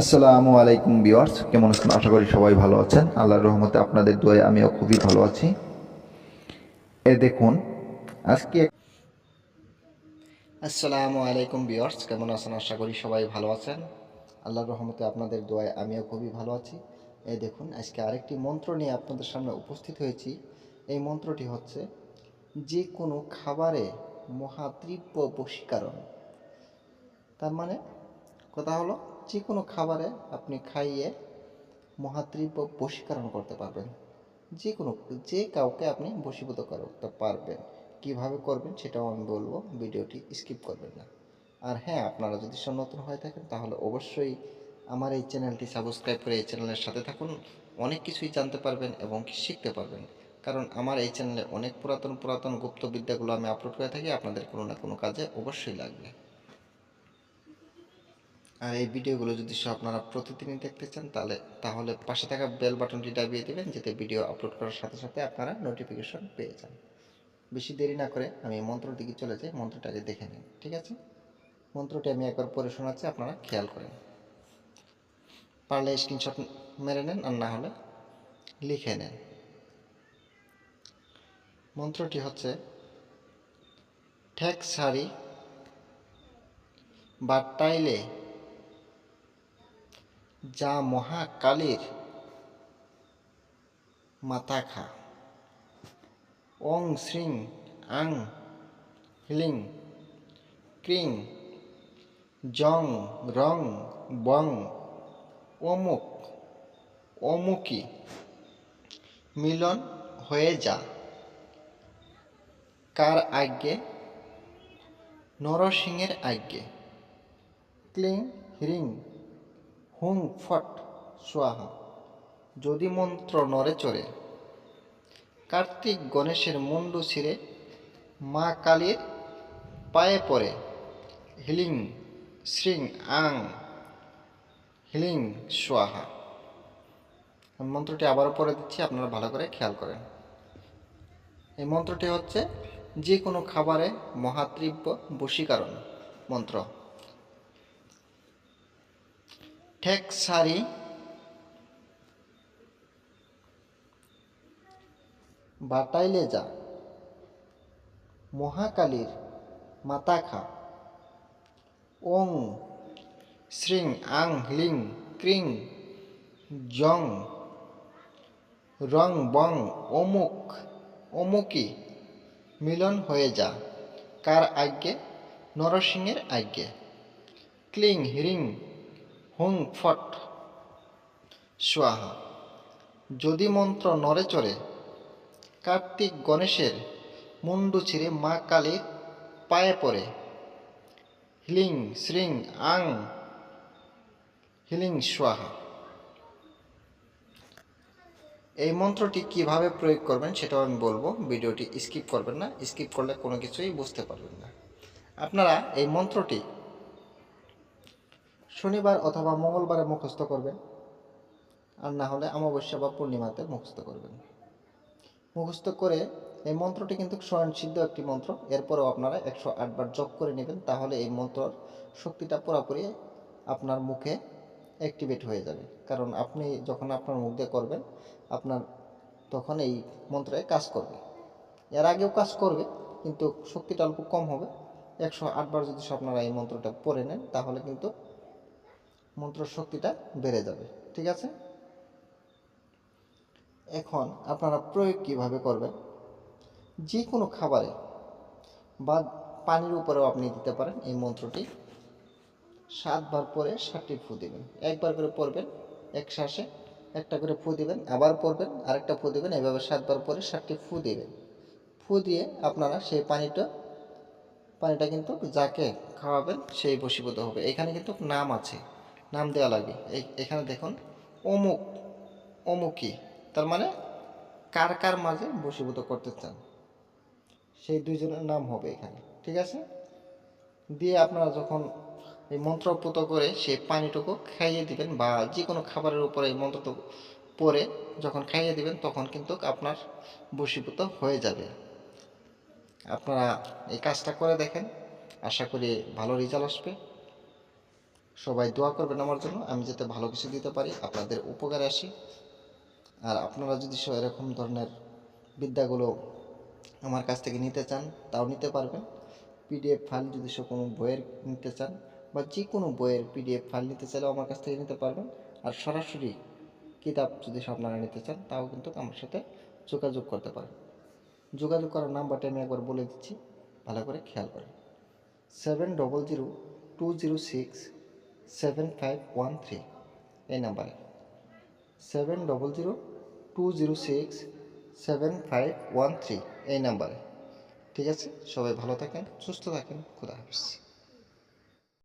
আসসালামু আলাইকুম বিওয়ার্স কেমন আছেন? আশা করি সবাই ভালো আছেন। আল্লাহর রহমতে আপনাদের দোয়ে আমিও খুবই ভালো আছি। এ দেখুন, আজকে আসসালামু আলাইকুম বিওয়ার্স কেমন আছেন? আশা করি সবাই ভালো আছেন। আল্লাহর রহমতে আপনাদের দোয়ায় আমিও খুবই ভালো আছি। এ দেখুন, আজকে আরেকটি মন্ত্র নিয়ে আপনাদের সামনে উপস্থিত হয়েছি। এই মন্ত্রটি হচ্ছে, যে কোনো খাবারে মহাতীব্র বশীকরণ। তার মানে কথা হলো যে কোনো খাবারে আপনি খাইয়ে মহাতীব্র বশীকরণ করতে পারবেন। যে কোনো যে কাউকে আপনি বশীভূত করতে পারবেন। কীভাবে করবেন সেটাও আমি বলব, ভিডিওটি স্কিপ করবেন না। আর হ্যাঁ আপনারা যদি নতুন হয়ে থাকেন, তাহলে অবশ্যই আমার এই চ্যানেলটি সাবস্ক্রাইব করে এই চ্যানেলের সাথে থাকুন। অনেক কিছুই জানতে পারবেন এবং শিখতে পারবেন। কারণ আমার এই চ্যানেলে অনেক পুরাতন পুরাতন গুপ্ত বিদ্যাগুলো আমি আপলোড করে থাকি। আপনাদের কোনো না কোনো কাজে অবশ্যই লাগবে। আর এই ভিডিওগুলো যদি সব আপনারা প্রতিদিনই দেখতে চান, তাহলে তাহলে পাশে থাকা বেল বাটনটি দাবিয়ে দেবেন, যাতে ভিডিও আপলোড করার সাথে সাথে আপনারা নোটিফিকেশন পেয়ে যান। বেশি দেরি না করে আমি মন্ত্র দিকে চলে যাই, মন্ত্রটাকে দেখে নিন ঠিক আছে? মন্ত্রটি আমি একবার পরে শোনাচ্ছি, আপনারা খেয়াল করেন। পারলে স্ক্রিনশট মেরে নেন, আর না হলে লিখে নেন। মন্ত্রটি হচ্ছে, ঠেক বা টাইলে যা মহাকালীর মাথা খা ওং শ্রিং, আং, হিলিং, ক্রিং, জং, রং, বং, অমুক, অমুকি মিলন হয়ে যা। কার আজ্ঞে? নরসিংহের আজ্ঞে। ক্লিং, হ্রিং হুং ফট সোয়াহা, যদি মন্ত্র নড়ে চড়ে। কার্তিক গণেশের মুন্ডু ছিঁড়ে মা কালীর পায়ে পড়ে। হিলিং, শ্রিং, আং, হিলিং, সোয়াহা। মন্ত্রটি আবারও পড়ে দিচ্ছি, আপনারা ভালো করে খেয়াল করেন। এই মন্ত্রটি হচ্ছে যে কোনো খাবারে মহাতীব্র বশীকরণ মন্ত্র। ঠেক সারি বাটাইলে যা। মহাকালীর মাতা খা ওং, শ্রিং, আং হ্লিং ক্রিং, জং, রং, বং, অমুক অমুকি মিলন হয়ে যা। কার আজ্ঞে? নরসিংহের আজ্ঞে। ক্লিং, হিরিং হুং ফট। সোয়াহা। যদি মন্ত্র নড়ে চড়ে, কার্তিক গণেশের মুন্ডু ছিঁড়ে মা কালীর পায়ে পড়ে। হিলিং শ্রিং আং, হিলিং সোয়াহা। এই মন্ত্রটি কীভাবে প্রয়োগ করবেন সেটাও আমি বলব। ভিডিওটি স্কিপ করবেন না। স্কিপ করলে কোনো কিছুই বুঝতে পারবেন না। আপনারা এই মন্ত্রটি শনিবার অথবা মঙ্গলবারে মুখস্থ করবেন। আর না হলে অমাবস্যা বা পূর্ণিমাতে মুখস্থ করবেন। মুখস্থ করে এই মন্ত্রটি কিন্তু স্বয়ংসিদ্ধ একটি মন্ত্র। এরপরেও আপনারা একশো আটবার জপ করে নেবেন, তাহলে এই মন্ত্রর শক্তিটা পুরোপুরি আপনার মুখে অ্যাক্টিভেট হয়ে যাবে। কারণ আপনি যখন আপনার মুখ দিয়ে করবেন, আপনার তখন এই মন্ত্রে কাজ করবে। এর আগেও কাজ করবে, কিন্তু শক্তিটা অল্প কম হবে। একশো আটবার যদি আপনারা এই মন্ত্রটা পড়ে নেন, তাহলে কিন্তু মন্ত্রের শক্তিটা বেড়ে যাবে, ঠিক আছে? এখন আপনারা প্রয়োগ কীভাবে করবেন? যে কোনো খাবারে বা পানির উপরেও আপনি দিতে পারেন এই মন্ত্রটি। সাতবার পরে সাতটি ফু দেবেন। একবার করে পড়বেন এক শ্বাসে একটা করে ফু দিবেন, আবার পড়বেন আরেকটা ফু দিবেন, এভাবে সাতবার পরে সাতটি ফু দিবেন। ফু দিয়ে আপনারা সেই পানিটা পানিটা কিন্তু যাকে খাওয়াবেন সেই বশীভূত হবে। এখানে কিন্তু নাম আছে। নাম দেওয়া লাগবে এই, এখানে দেখুন, অমুক অমুকি তার মানে কার কার মাঝে বশীভূত করতে চান। সেই দুইজনের নাম হবে এখানে, ঠিক আছে? দিয়ে আপনারা যখন এই মন্ত্রপুত করে সেই পানিটুকু খাইয়ে দিবেন বা যে কোনো খাবারের উপরে এই মন্ত্রটুকু পরে যখন খাইয়ে দিবেন, তখন কিন্তু আপনার বশীভূত হয়ে যাবে। আপনারা এই কাজটা করে দেখেন। আশা করি ভালো রেজাল্ট আসবে। সবাই দোয়া করবেন আমার জন্য, আমি যাতে ভালো কিছু দিতে পারি, আপনাদের উপকারে আসি। আর আপনারা যদি এরকম ধরনের বিদ্যাগুলো আমার কাছ থেকে নিতে চান, তাও নিতে পারবেন। পিডিএফ ফাইল যদি সে কোনো বইয়ের নিতে চান, বা যে কোনো বইয়ের পিডিএফ ফাইল নিতে চাইলেও আমার কাছ থেকে নিতে পারবেন। আর সরাসরি কিতাব যদি আপনারা নিতে চান, তাও কিন্তু আমার সাথে যোগাযোগ করতে পারেন। যোগাযোগ করার নাম্বারটা আমি একবার বলে দিচ্ছি, ভালো করে খেয়াল করেন। Seven double zero two zero six seven five one three এই নাম্বারে। Seven double zero two zero six seven five one three এই নাম্বারে। ঠিক আছে? সবাই ভালো থাকেন, সুস্থ থাকেন, খুদা হাফিজ।